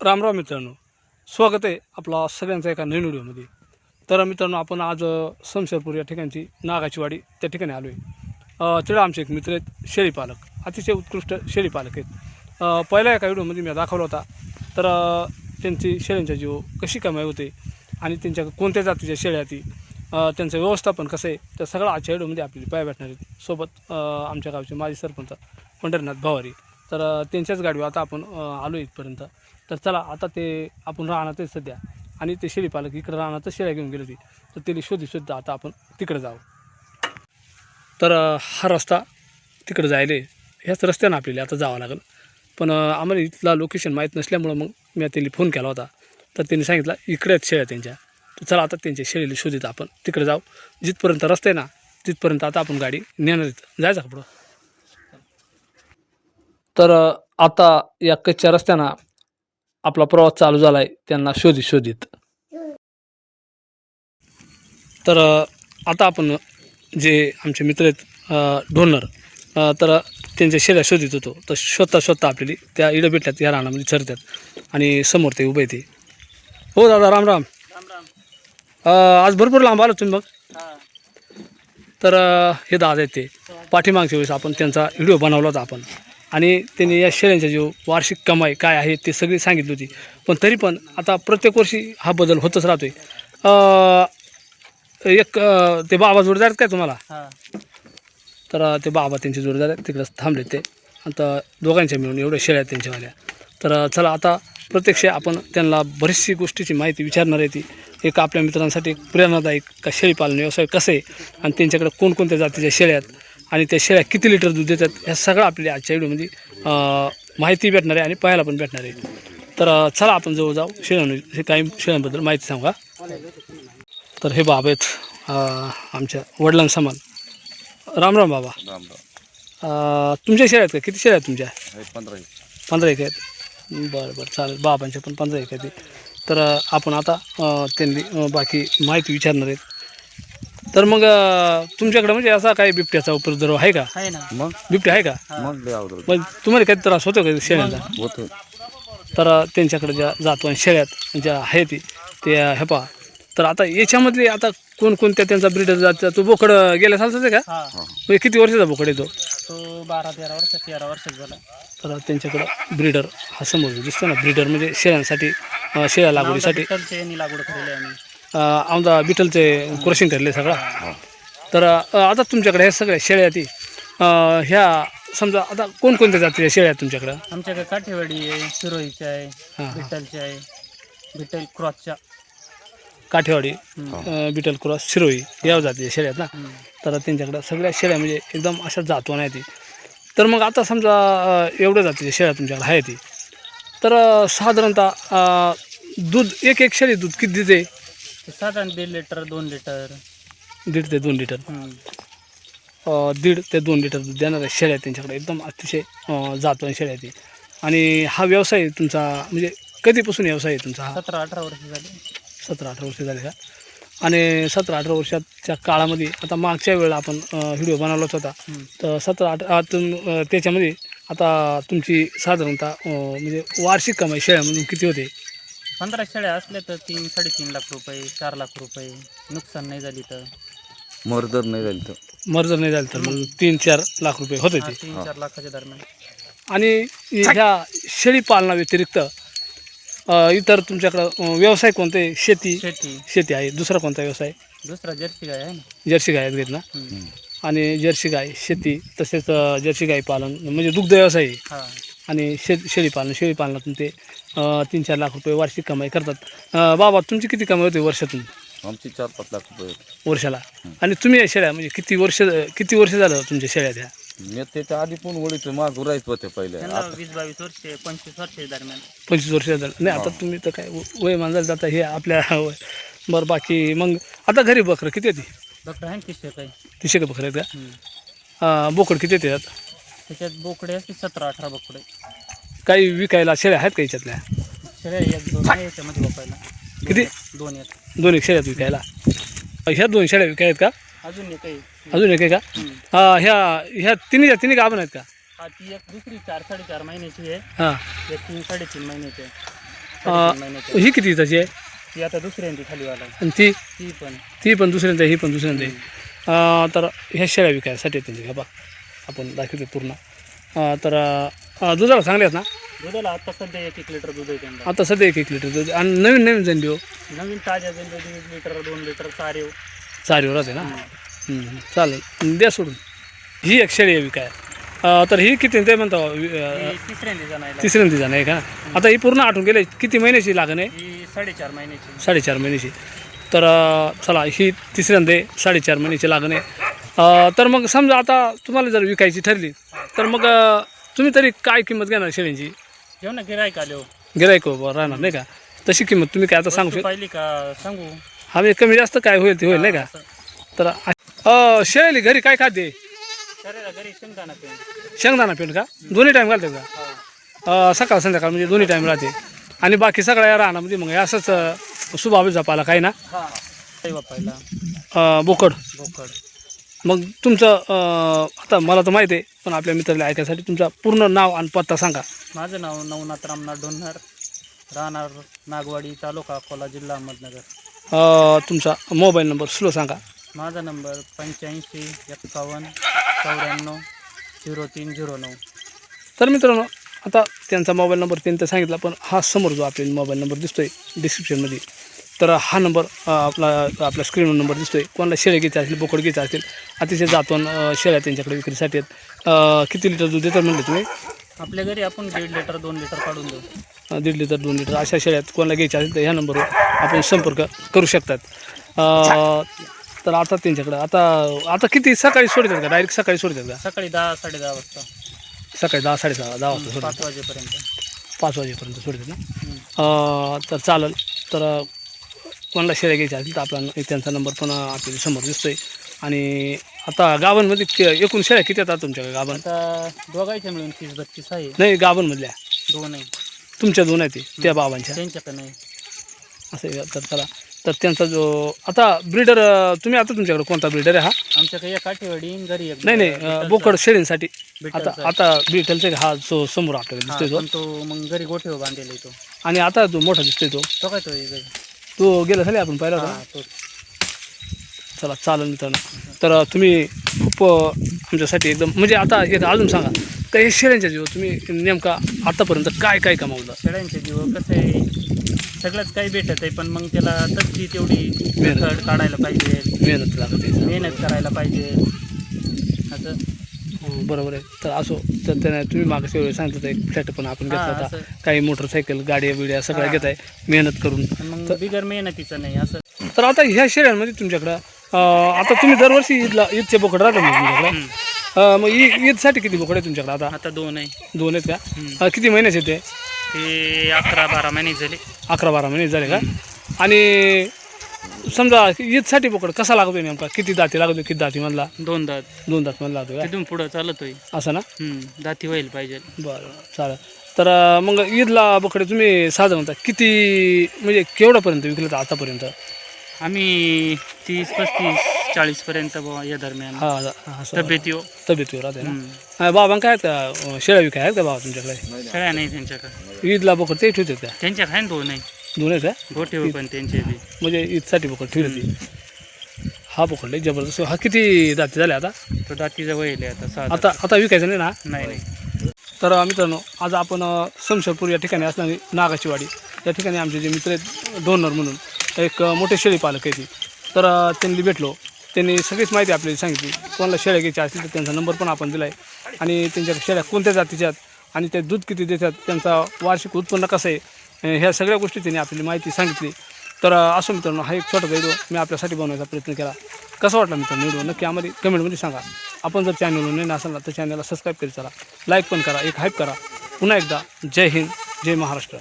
रामराव मित्रांनो. स्वागत आहे आपला सगळ्यांचा एका नवीन व्हिडिओमध्ये. तर मित्रांनो आपण आज समशेरपूर या ठिकाणची नागाची वाडी त्या ठिकाणी आलो आहे तिकडे आमचे एक मित्र आहेत शेळीपालक अतिशय उत्कृष्ट शेळीपालक आहेत. पहिल्या एका व्हिडिओमध्ये मी दाखवला होता. तर त्यांची शेळ्यांच्या जीव कशी कमाई होते आणि त्यांच्या कोणत्या जातीच्या शेळ्या ती त्यांचं व्यवस्थापन कसं आहे त्या सगळं आजच्या व्हिडिओमध्ये आपल्याला पाय भेटणार आहेत. सोबत आमच्या गावचे माजी सरपंच पंढरीनाथ भवारी. तर त्यांच्याच गाडीवर आता आपण आलो इथपर्यंत. तर चला आता ते आपण राहणार सध्या. आणि ते शेळी पालक इकडे राहणार शेळ्या घेऊन गेले होते तर त्याला शोधी सुद्धा आता आपण तिकडे जाऊ तर हा रस्ता तिकडे जायला. ह्याच रस्त्यानं आपल्याला आता जावं लागेल. पण आम्हाला इथला लोकेशन माहीत नसल्यामुळं मग मी त्यांनी फोन केला होता. तर त्यांनी सांगितलं इकडे आहेत शेळ्या त्यांच्या. तर चला आता त्यांच्या शेळीला शोधित आपण तिकडे जाऊ. जिथपर्यंत रस्ता आहे ना तिथपर्यंत आता आपण गाडी नेणार जायचं का पुढं? तर आता या कच्च्या रस्त्यानं आपला प्रवास चालू झाला आहे त्यांना शोधित शोधित. तर आता आपण जे आमचे मित्र आहेत डोनर तर त्यांच्या शेल्या शोधित होतो. तर शोधता शोधता आपल्याला त्या इडं भेटल्यात या रानामध्ये चरतात आणि समोर ते उभे ते. हो दादा राम राम. आज भरपूर लांब आलो तुम्ही मग. तर हे दादा आहेत ते. पाठीमागच्या वेळेस आपण त्यांचा व्हिडिओ बनवला होता आपण. आणि त्यांनी या शेळ्यांच्या जो वार्षिक कमाई काय आहे ते सगळी सांगितली होती. पण तरी पण आता प्रत्येक वर्षी हा बदल होतच राहतोय. अ, एक ते बाबा जोडदार आहेत काय तुम्हाला? हा. तर ते बाबा त्यांचे जोडदार आहेत तिकडं थांबले ते. आता दोघांच्या मिळून एवढ्या शेळ्या आहेत त्यांच्यावाल्या तर चला आता प्रत्यक्ष आपण त्यांना बरीचशी गोष्टीची माहिती विचारणार आहे ती. एक आपल्या मित्रांसाठी एक प्रेरणादायक का शेळीपालन व्यवसाय कसं आहे? आणि त्यांच्याकडे कोणकोणत्या जातीच्या शेळ्या आहेत? आणि त्या शेळ्या किती लिटर दूध देतात ह्या सगळं आपल्याला आजच्या व्हिडिओमध्ये माहिती भेटणार आहे आणि पाहायला पण भेटणार आहे. तर चला आपण जवळ जाऊ. शेळ्यां हे काही शेळ्यांबद्दल माहिती सांगा. तर हे बाबा आहेत आमच्या वडिलांसमान राम राम बाबा. तुमच्या शेळ्या आहेत का? किती शेळ्या आहेत तुमच्या? पंधरा. पंधरा एक आहेत. बरं बरं चालेल. बाबांच्या पण पंधरा एक आहेत. तर आपण आता त्यांनी बाकी माहिती विचारणार आहेत. तर मग अ, तुमच्याकडे म्हणजे असा काही बिबट्याचा उपद्रव आहे का? आहे ना. मग? बिबट्या आहे का? मग लय आवडत मग तुम्हाला काही त्रास होतो का शेळ्यांचा होतं तर अ, त्यांच्याकडे ज्या जातो शेळ्यात ज्या आहे ती ते हे पहा. तर आता याच्यामधले आता कोणकोणत्या त्यांचा ब्रीडर जातचा? तो बोकड गेल्या सालचाच आहे का? हा. म्हणजे किती वर्षाचा बोकड आहे तो? तो बारा तेरा वर्ष तेरा वर्षात झाला. तर त्यांच्याकडं ब्रीडर हा समोर दिसतो ना. ब्रीडर म्हणजे शेळ्यांसाठी अ, शेळ्या लागवडीसाठी. यांनी लागवड केलेली आहे आम्ही. आमदा बिटलचे क्रॉसिंग करले सगळा. तर आता तुमच्याकडे ह्या सगळ्या शेळ्या अ, ह्या समजा आता कोणकोणत्या जातीच्या शेळ्या आहेत तुमच्याकडं? आमच्याकडे काठेवाडी आहे शिरोईची आहे हां हां. बिटलची आहे बिटल क्रॉसच्या. काठेवाडी बिटल क्रॉस शिरोई या जातीच्या शेळ्या आहेत ना. तर त्यांच्याकडं सगळ्या शेळ्या म्हणजे एकदम अशा जातो नाही ती. तर मग आता समजा एवढ्या जातीच्या शेळ्या तुमच्याकडे आहे ती. तर साधारणतः दूध एक एक शेळी दूध किती देते? ते साधारण दीड लिटर दोन लिटर. दीड ते दोन लिटर. हम्म. अ, दीड ते दोन लिटर दूध देणाऱ्या शेळ्या आहेत त्यांच्याकडे. एकदम अतिशय अ, जातो शेळ्या आहेत ती. आणि हा व्यवसाय तुमचा म्हणजे कधीपासून व्यवसाय आहे तुमचा हा? सतरा अठरा वर्ष झाली. सतरा अठरा वर्ष झाले का? आणि सतरा अठरा वर्षाच्या काळामध्ये आता मागच्या वेळेला आपण व्हिडिओ बनवलाच होता. हम्म. तर सतरा अठ आ, तुम अ, त्याच्यामध्ये आता तुमची साधारणतः अ, म्हणजे वार्षिक कमाई शेळ्यामधून किती होते? पंधरा शेळ्या असल्या तर तीन साडेतीन लाख रुपये चार लाख रुपये. नुकसान नाही झाली तर. मर्दर नाही झाली तर. मर्जर नाही झालं तर मग तीन चार लाख रुपये होते हा, ते तीन चार लाखाच्या दरम्यान. आणि ह्या शेळी पालनाव्यतिरिक्त अ, इतर तुमच्याकडं अ, व्यवसाय कोणते? शेती. शेती. शेती आहे. दुसरा कोणता व्यवसाय? दुसरा जर्सी गाय आहे ना. जर्सी गाय आहेत घेत ना? हम्म. आणि जर्सी गाय शेती तसेच अ, जर्सी गाय पालन म्हणजे दुग्ध व्यवसाय. आहे. हा. आणि शे शेळी पालन शेळी पालनातून ते तीन चार लाख रुपये वार्षिक कमाई करतात. बाबा तुमची किती कमाई होते वर्षातून? आमची चार पाच लाख रुपये होते. वर्षाला? आणि तुम्ही या शेळ्या म्हणजे किती वर्ष किती वर्ष झालं तुमच्या शेळ्या त्या? मी त्याच्या आधी पण वडीचं माग राहत होते पहिले. आता वीस बावीस वर्षे पंचवीस वर्षे दरम्यान. पंचवीस वर्ष झालं. नाही आता तुम्ही तर काय व- वय मानजाल आता हे आपल्या वय बरं बाकी मग आता घरी बकरं किती येते डॉक्टर आहे तीसशे काही तीसशे का बकरं आहेत. का? अ, बोकड किती येतात त्याच्यात बोकडे असते सतरा अठरा बोकडे. काही विकायला शेळ्या आहेत का याच्यातल्या शेळ्या एक दोन आहे याच्यामध्ये बोकायला किती? दोन एक दोन एक शेळ्या आहेत विकायला. ह्या दोन शेळ्या विकायला आहेत का? अजून एक आहे. अजून एक आहे का? हम्म. अ, ह्या ह्या तिन्ही तिन्ही गाभण आहेत का? हा ती एक दुसरी चार साडेचार महिन्याची आहे. हां. एक तीन साडेतीन महिन्याची आहे. साडेतीन महिन्याची ही किती त्याची आहे? ती आता दुसऱ्यांदी खाली वाला आणि ती? ती पण. ती पण दुसऱ्यांदा ही पण दुसऱ्यांदा आहे. अं, तर ह्या शेळ्या विकायसाठी त्यांची घ्या बा आपण दाखवतो पूर्ण. तर दुधाला चांगले आहेत ना? दुधाला आता सध्या एक एक लिटर दूध आहे आता सध्या एक एक लिटर दूध. आणि नवीन नवीन देऊ नवीन ताज्या दीड लिटर दोन लिटर चारेव. चारीवर राहते ना? चालेल. द्या सोडून. ही एक शेळी आहे विकाय तर ही किती ते म्हणतो तिसऱ्यांदी जाणं आहे का? आता ही पूर्ण आठवून गेले. किती महिन्याची लागण आहे? साडेचार महिन्याची. साडेचार महिन्याची. तर चला ही तिसऱ्यांदा साडेचार महिन्याची लागण आहे. तर मग समजा आता तुम्हाला जर विकायची ठरली तर मग तुम्ही तरी काय किंमत घेणार शेळ्यांची? घेऊ ना गिरायक आलो गिरायक राहणार नाही का? तशी किंमत तुम्ही काय आता सांगू शकता पाहिली का सांगू. हा म्हणजे कमी जास्त काय होईल ते होईल नाही का? तर अं, शेळी घरी काय खाते? शरीरा घरी शेंगदाणा पेंड शेंगदाणा पेंट का? दोन्ही टाईम घालते का? अं, सकाळ संध्याकाळ म्हणजे दोन्ही टाईम राहते. आणि बाकी सगळ्या राहण्यामध्ये मग हे असंच सुबाबीचा पाला काही ना? हा. बोकड. भोकड मग तुमचं आता मला तर माहिती आहे पण आपल्या मित्राला ऐकायसाठी तुमचा पूर्ण नाव आणि पत्ता सांगा. माझं नाव नवनाथ रामनाथ डोन्हर राहणार नागवाडी तालुका अकोला जिल्हा अहमदनगर. अं, तुमचा मोबाईल नंबर स्लो सांगा. माझा नंबर पंच्याऐंशी एक्कावन्न चौऱ्याण्णव झिरो तीन झिरो नऊ. तर मित्रांनो आता त्यांचा मोबाईल नंबर त्यांनी तर सांगितला पण हा समोर जो आपल्याला मोबाईल नंबर दिसतोय डिस्क्रिप्शनमध्ये तर हा नंबर आपला आपल्या स्क्रीनवर नंबर दिसतोय. कोणाला शेळ्या घ्यायचे असतील बोकड घ्यायचे असतील अतिशय जातून शेळ्या त्यांच्याकडे विक्रीसाठी आहेत. किती लिटर दूध देतात म्हणले तुम्ही? आपल्या घरी आपण दीड लिटर दोन लिटर काढून देऊ. दीड लिटर दोन लिटर अशा शेळ्यात कोणाला घ्यायच्या असेल तर ह्या नंबरवर आपण संपर्क करू शकतात. तर आता त्यांच्याकडं आता आता किती सकाळी सोडतात का? डायरेक्ट सकाळी सोडतात का? सकाळी दहा साडे दहा वाजता. सकाळी दहा साडेदहा दहा वाजता सोडतात पाच वाजेपर्यंत. पाच वाजेपर्यंत सोडतात ना? तर चालेल. तर कोणाला शेळ्या घ्यायच्या असतील तर आपला त्यांचा नंबर पण अं, आपल्यासमोर दिसतोय. आणि आता गावांमध्ये कि- एकूण शेळ्या किती येतात तुमच्याकडे गाभण आता दोघांच्या मिळून तीस बत्तीस आहे. नाही गावांमधल्या? दोन आहे. तुमच्या दोन आहेत ते, त्या बाबांच्या? त्यांच्याकडे नाही. असं आहे? तर चला. तर त्यांचा जो आता ब्रीडर तुम्ही आता तुमच्याकडे कोणता ब्रीडर आहे हा? आमच्याकडे एक काठेवाडी आणि घरी एक नाही नाही अं, बोकड शेळींसाठी. आता बिटलचा. आता बिटलचे हा जो समोर आपल्याला हा, दिसतोय तो. पण तो मग घरी गोठे बांधलेला आहे तो. आणि आता जो मोठा दिसतोय तो. तो काय तो? तो गेला झाले आपण पाहिला होता? चला चालेल मित्रांनो. तर तुम्ही खूप आमच्यासाठी एकदम म्हणजे आता एक अजून सांगा का हे शेळ्यांच्या जीव तुम्ही नेमका आतापर्यंत काय काय कमावलं? शेळ्यांचे जीव कसं आहे? सगळंच काही भेटत आहे पण मग त्याला तशी तेवढी मेहनत. काढायला पाहिजे. मेहनत लागते. मेहनत करायला पाहिजे. असं. बरोबर आहे. तर असो तर त्याने तुम्ही मागच्या वेळेस सांगितलं होतं एक फ्लॅट पण आपण घेतला हा, होता. असं. काही मोटरसायकल गाड्या बिड्या सगळ्या हा. घेत आहे मेहनत करून. मग बिगर मेहनतीचं नाही असं. तर आता ह्या शेळ्यांमध्ये तुमच्याकडं अं, आता तुम्ही दरवर्षी ईदला ईदचे बोकड राहतात मग तुमच्याकडे. अं, मग ईद ईदसाठी किती बोकड आहे तुमच्याकडे आता? आता दोन आहे. दोन आहेत हम्म. का अं, किती महिन्याचे ते? ते अकरा बारा महिने झाले. अकरा बारा महिने झाले का? आणि समजा ईदसाठी बोकड कसा लागतोय नेमका? किती दाती लागतोय किती दाती मधला? दोन दात. दोन दात मधला लागतोय तिथून पुढं चालतोय. असं ना? हम्म, दाती व्हायला पाहिजे. बरं चालेल. तर अं, मग ईदला बोकडे तुम्ही साधं म्हणता किती म्हणजे केवढ्यापर्यंत विकलं आतापर्यंत? आम्ही तीस पस्तीस चाळीस पर्यंत बुवा या दरम्यान. हा हा, असं. तब्येतीवर. तब्येतीवर राहते ना. हा, बाबा काय आहेत का? अं, शेळ्या विकाय आहेत का बाबा तुमच्याकडे? शेळ्या नाही त्यांच्याकडे. ईदला बोकड ते ठेवतात का? त्यांच्याकडे आहे ना दोन आहे. दोन आहेत का? गोठे पण त्यांचे बी. म्हणजे ईदसाठी बोकड ठेवली हा बोकड लय जबरदस्त हा किती दाती झाले आता? तो दातीचा आहे आता सहा आता आता विकायचं नाही ना? नाही नाही. तर मित्रांनो आज आपण समशेरपूर या ठिकाणी असणारी नागाची वाडी या ठिकाणी आमचे जे मित्र आहेत डोनर म्हणून एक मोठे शेळी पालक आहे ती तर त्यांनी भेटलो. त्यांनी सगळीच माहिती आपल्याला सांगितली. कोणाला शेळ्या घ्यायच्या असतील तर त्यांचा नंबर पण आपण दिला आहे आणि त्यांच्या शेळ्या कोणत्या जातीच्या आहेत आणि ते दूध किती देतात त्यांचा वार्षिक उत्पन्न कसं आहे ह्या सगळ्या गोष्टी त्यांनी आपल्याला माहिती सांगितली. तर असं मित्रांनो हा एक छोटा व्हिडिओ मी आपल्यासाठी बनवायचा प्रयत्न केला. कसा वाटला मित्रांनो व्हिडिओ? नक्की आम्हाला कमेंटमध्ये सांगा. आपण जर चॅनलवर नाही असाल ना तर चॅनलला सबस्क्राईब करीत चला. लाईक पण करा एक हाईप करा. पुन्हा एकदा जय हिंद जय महाराष्ट्र.